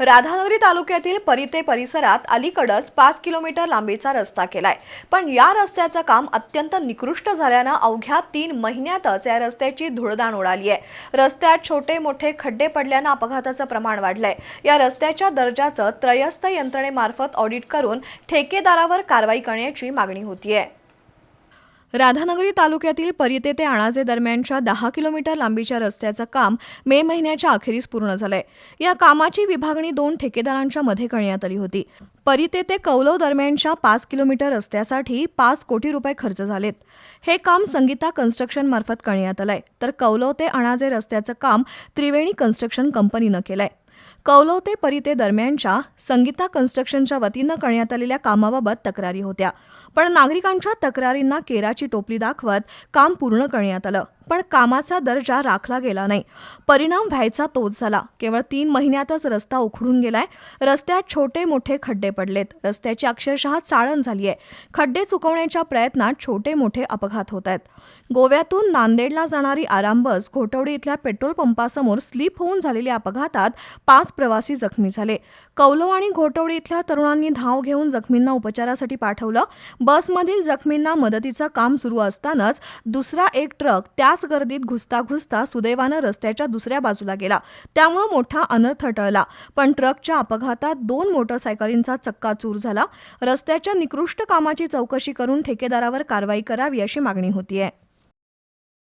राधानगरी तालुक्यातील परिते परिसरात अलीकडच पाच किलोमीटर लांबीचा रस्ता केलाय. पण या रस्त्याचं काम अत्यंत निकृष्ट झाल्यानं अवघ्या तीन महिन्यातच या रस्त्याची धुळदाण उडाली आहे. रस्त्यात छोटे मोठे खड्डे पडल्यानं अपघाताचं प्रमाण वाढलंय. या रस्त्याच्या दर्जाचं त्रयस्थ यंत्रणेमार्फत ऑडिट करून ठेकेदारावर कारवाई करण्याची मागणी होतीये. राधानगरी तालुक्यातील परिते ते अणाजे दरम्यानच्या दहा किलोमीटर लांबीच्या रस्त्याचं काम मे महिन्याच्या अखेरीस पूर्ण झालंय. या कामाची विभागणी दोन ठेकेदारांच्या मध्ये करण्यात आली होती. परिते ते कौलव दरम्यानच्या पाच किलोमीटर रस्त्यासाठी पाच कोटी रुपये खर्च झालेत. हे काम संगीता कन्स्ट्रक्शन मार्फत करण्यात आलंय. तर कौलव ते अणाजे रस्त्याचं काम त्रिवेणी कन्स्ट्रक्शन कंपनीनं केलंय. कौलव ते परिते दरम्यानच्या संगीता कन्स्ट्रक्शनच्या वतीनं करण्यात आलेल्या कामाबाबत तक्रारी होत्या. पण नागरिकांच्या तक्रारींना केराची टोपली दाखवत काम पूर्ण करण्यात आलं. पण कामाचा दर्जा राखला गेला नाही. परिणाम व्हायचा तोच झाला. केवळ तीन महिन्यातच रस्ता उखडून गेलाय. रस्त्यात छोटे मोठे खड्डे पडलेत. रस्त्याची अक्षरशः चाळण झाली आहे खड्डे चुकवण्याच्या प्रयत्नात छोटे मोठे अपघात होत आहेत गोव्यातून नांदेडला जाणारी आराम बस घोटवडी इथल्या पेट्रोल पंपासमोर स्लिप होऊन झालेल्या अपघातात पाच प्रवासी जखमी झाले. कौलो आणि घोटवडी इथल्या तरुणांनी धाव घेऊन जखमींना उपचारासाठी पाठवलं. बसमधील जखमींना मदतीचं काम सुरू असतानाच दुसरा एक ट्रक त्याच गर्दीत घुसता घुसता सुदैवानं रस्त्याच्या दुसऱ्या बाजूला गेला. त्यामुळं मोठा अनर्थ टळला. पण ट्रकच्या अपघातात दोन मोटरसायकलींचा चक्काचूर झाला. रस्त्याच्या निकृष्ट कामाची चौकशी करून ठेकेदारावर कारवाई करावी अशी मागणी होतीये.